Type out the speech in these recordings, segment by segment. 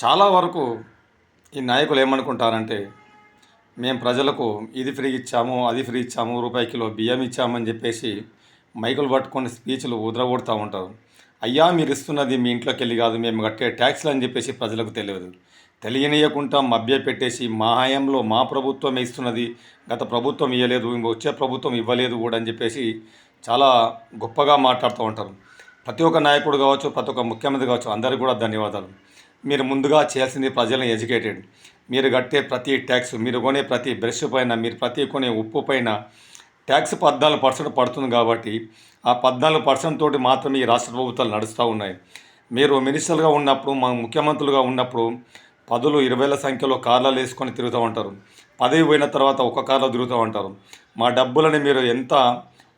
చాలా వరకు ఈ నాయకులు ఏమనుకుంటారంటే మేము ప్రజలకు ఇది ఫ్రీ ఇచ్చాము అది ఫ్రీ ఇచ్చాము రూపాయి కిలో బియ్యం ఇచ్చామని చెప్పేసి మైకులు పట్టుకొని స్పీచ్లు ఉదరగొడుతూ ఉంటారు. అయ్యా మీరు ఇస్తున్నది మీ ఇంట్లోకి వెళ్ళి కాదు మేము కట్టే ట్యాక్స్లు అని చెప్పేసి ప్రజలకు తెలియదు. తెలియనియకుండా మభ్య పెట్టేసి మా హయాంలో మా ప్రభుత్వం ఇస్తున్నది గత ప్రభుత్వం ఇవ్వలేదు వచ్చే ప్రభుత్వం ఇవ్వలేదు కూడా అని చెప్పేసి చాలా గొప్పగా మాట్లాడుతూ ఉంటారు. ప్రతి ఒక్క నాయకుడు కావచ్చు ప్రతి ఒక్క ముఖ్యమంత్రి కావచ్చు అందరికీ కూడా ధన్యవాదాలు. మీరు ముందుగా చేయాల్సింది ప్రజలను ఎడ్యుకేటెడ్. మీరు కట్టే ప్రతి ట్యాక్స్ మీరు కొనే ప్రతి బ్రష్ పైన మీరు ప్రతి కొనే ఉప్పు పైన ట్యాక్స్ పద్నాలుగు పర్సెంట్ పడుతుంది కాబట్టి ఆ పద్నాలుగు పర్సెంట్ తోటి మాత్రమే ఈ రాష్ట్ర ప్రభుత్వాలు నడుస్తూ ఉన్నాయి. మీరు మినిస్టర్గా ఉన్నప్పుడు మా ముఖ్యమంత్రులుగా ఉన్నప్పుడు పదులు ఇరవైల సంఖ్యలో కార్లలో వేసుకొని తిరుగుతూ ఉంటారు. పదవి పోయిన తర్వాత ఒక కార్లో తిరుగుతూ ఉంటారు. మా డబ్బులని మీరు ఎంత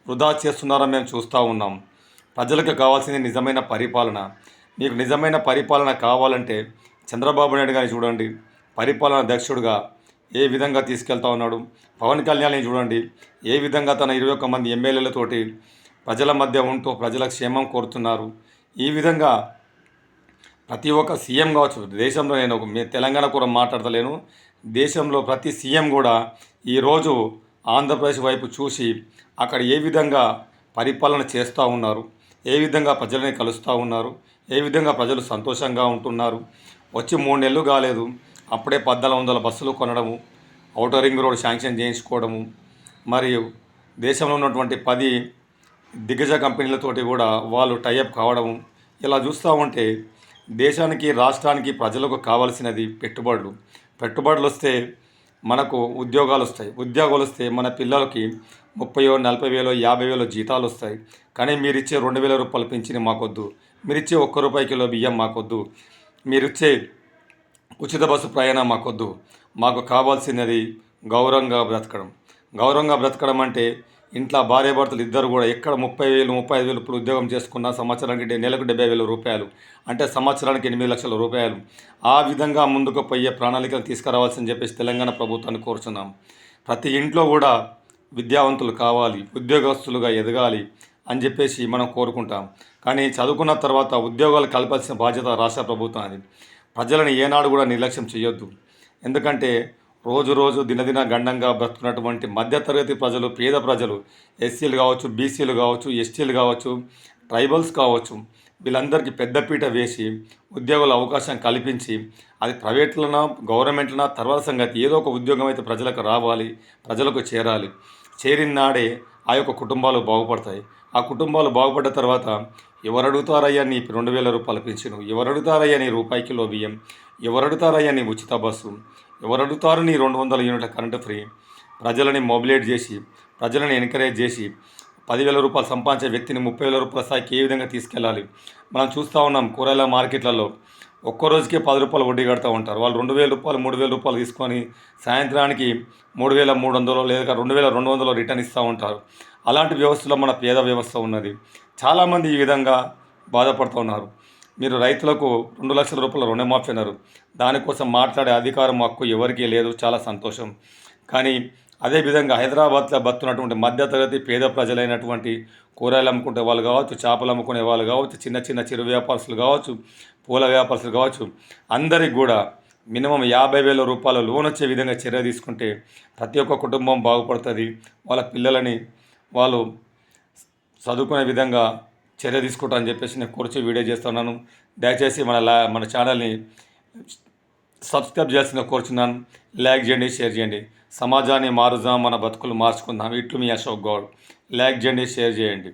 వృధా చేస్తున్నారో మేము చూస్తూ ఉన్నాం. ప్రజలకు కావాల్సింది నిజమైన పరిపాలన. మీకు నిజమైన పరిపాలన కావాలంటే చంద్రబాబు నాయుడు గారిని చూడండి. పరిపాలన దక్షుడుగా ఏ విధంగా తీసుకెళ్తా ఉన్నాడు? పవన్ కళ్యాణ్ని చూడండి. ఏ విధంగా తన ఇరవై ఒక్క మంది ఎమ్మెల్యేలతోటి ప్రజల మధ్య ఉంటూ ప్రజల క్షేమం కోరుతున్నారు? ఈ విధంగా ప్రతి ఒక్క సీఎం కావచ్చు దేశంలో నేను ఒక తెలంగాణ కూడా మాట్లాడతలేను. దేశంలో ప్రతి సీఎం కూడా ఈరోజు ఆంధ్రప్రదేశ్ వైపు చూసి అక్కడ ఏ విధంగా పరిపాలన చేస్తూ ఉన్నారు? ఏ విధంగా ప్రజలని కలుస్తూ ఉన్నారు? ఏ విధంగా ప్రజలు సంతోషంగా ఉంటున్నారు? వచ్చి మూడు నెలలు కాలేదు. అప్పుడే పద్నాలుగు వందల బస్సులు కొనడము ఔటర్ రింగ్ రోడ్ శాంక్షన్ చేయించుకోవడము మరియు దేశంలో ఉన్నటువంటి పది దిగ్గజ కంపెనీలతోటి కూడా వాళ్ళు టైఅప్ కావడము. ఇలా చూస్తూ ఉంటే దేశానికి రాష్ట్రానికి ప్రజలకు కావాల్సినది పెట్టుబడులు. పెట్టుబడులు వస్తే మనకు ఉద్యోగాలు వస్తాయి. ఉద్యోగాలు వస్తే మన పిల్లలకి ముప్పయో నలభై వేలో యాభై వేలో జీతాలు వస్తాయి. కానీ మీరు ఇచ్చే రెండు వేల రూపాయలు పెంచిన మాకొద్దు. మీరు ఇచ్చే ఒక్క రూపాయి కిలో బియ్యం మాకొద్దు. మీరు ఇచ్చే ఉచిత బస్సు ప్రయాణం మాకొద్దు. మాకు కావాల్సినది గౌరవంగా బ్రతకడం. గౌరవంగా బ్రతకడం అంటే ఇంట్లో భార్య భర్తలు ఇద్దరు కూడా ఎక్కడ ముప్పై వేలు ముప్పై ఐదు వేలు ఇప్పుడు ఉద్యోగం చేసుకున్న సంవత్సరానికి నెలకు డెబ్బై వేల రూపాయలు. అంటే సంవత్సరానికి ఎనిమిది లక్షల రూపాయలు. ఆ విధంగా ముందుకు పోయే ప్రణాళికలు తీసుకురావాల్సింది చెప్పేసి తెలంగాణ ప్రభుత్వాన్ని కోరుచున్నాం. ప్రతి ఇంట్లో కూడా విద్యావంతులు కావాలి ఉద్యోగస్తులుగా ఎదగాలి అని చెప్పేసి మనం కోరుకుంటాం. కానీ చదువుకున్న తర్వాత ఉద్యోగాలు కలపాల్సిన బాధ్యత రాష్ట్ర ప్రభుత్వం అది ప్రజలను ఏనాడు కూడా నిర్లక్ష్యం చేయొద్దు ఎందుకంటే రోజు రోజు దినదిన గండంగా బ్రతుకున్నటువంటి మధ్యతరగతి ప్రజలు పేద ప్రజలు ఎస్సీలు కావచ్చు బీసీలు కావచ్చు ఎస్టీలు కావచ్చు ట్రైబల్స్ కావచ్చు వీళ్ళందరికీ పెద్దపీట వేసి ఉద్యోగుల అవకాశం కల్పించి అది ప్రైవేట్లనా గవర్నమెంట్లనా తర్వాత సంగతి ఏదో ఒక ఉద్యోగం అయితే ప్రజలకు రావాలి ప్రజలకు చేరాలి. చేరిన నాడే ఆ యొక్క కుటుంబాలు బాగుపడతాయి. ఆ కుటుంబాలు బాగుపడ్డ తర్వాత ఎవరు అడుగుతారయ్యా నీ రెండు వేల రూపాయలు పెంచును ఎవరు అడుగుతారయ్యా నీ రూపాయి కిలో బియ్యం? ఎవరు నీ ఉచిత బస్సు? ఎవరడుతారు నీ రెండు వందల యూనిట్ల కరెంటు ఫ్రీ? ప్రజలని మొబిలేట్ చేసి ప్రజలను ఎంకరేజ్ చేసి పదివేల రూపాయలు సంపాదించే వ్యక్తిని ముప్పై వేల రూపాయల స్థాయికి ఏ విధంగా తీసుకెళ్ళాలి? మనం చూస్తూ ఉన్నాం కూరగాయల మార్కెట్లలో ఒక్క రోజుకే పది రూపాయలు వడ్డీ కడుతూ ఉంటారు. వాళ్ళు రెండు వేల రూపాయలు మూడు వేల రూపాయలు తీసుకొని సాయంత్రానికి మూడు వేల మూడు వందలు లేదా రెండు వేల రెండు వందలు రిటర్న్ ఇస్తూ ఉంటారు. అలాంటి వ్యవస్థలో మన పేద వ్యవస్థ ఉన్నది. చాలామంది ఈ విధంగా బాధపడుతూ ఉన్నారు. మీరు రైతులకు రెండు లక్షల రూపాయల రుణమాఫీ అన్నారు. దానికోసం మాట్లాడే అధికారం హక్కు ఎవరికీ లేదు. చాలా సంతోషం. కానీ అదేవిధంగా హైదరాబాద్లో బతున్నటువంటి మధ్యతరగతి పేద ప్రజలైనటువంటి కూరగాయలు అమ్ముకునే వాళ్ళు కావచ్చు చేపలు అమ్ముకునే వాళ్ళు కావచ్చు చిన్న చిన్న చిరు వ్యాపారస్తులు కావచ్చు పూల వ్యాపారస్తులు కావచ్చు అందరికి కూడా మినిమం యాభై వేల రూపాయల లోన్ వచ్చే విధంగా చర్య తీసుకుంటే ప్రతి ఒక్క కుటుంబం బాగుపడుతుంది. వాళ్ళ పిల్లలని వాళ్ళు చదువుకునే విధంగా చర్య తీసుకుంటామని చెప్పేసి నేను కూర్చి వీడియో చేస్తున్నాను దయచేసి మన లా మన ఛానల్ని సబ్స్క్రైబ్ చేయాల్సిన కోరుచున్నాను. లైక్ చేయండి షేర్ చేయండి. సమాజాన్ని మారుదాం మన బతుకులు మార్చుకుందాం. ఇట్లు మీ అశోక్ గౌడ్. లైక్ చేయండి షేర్ చేయండి.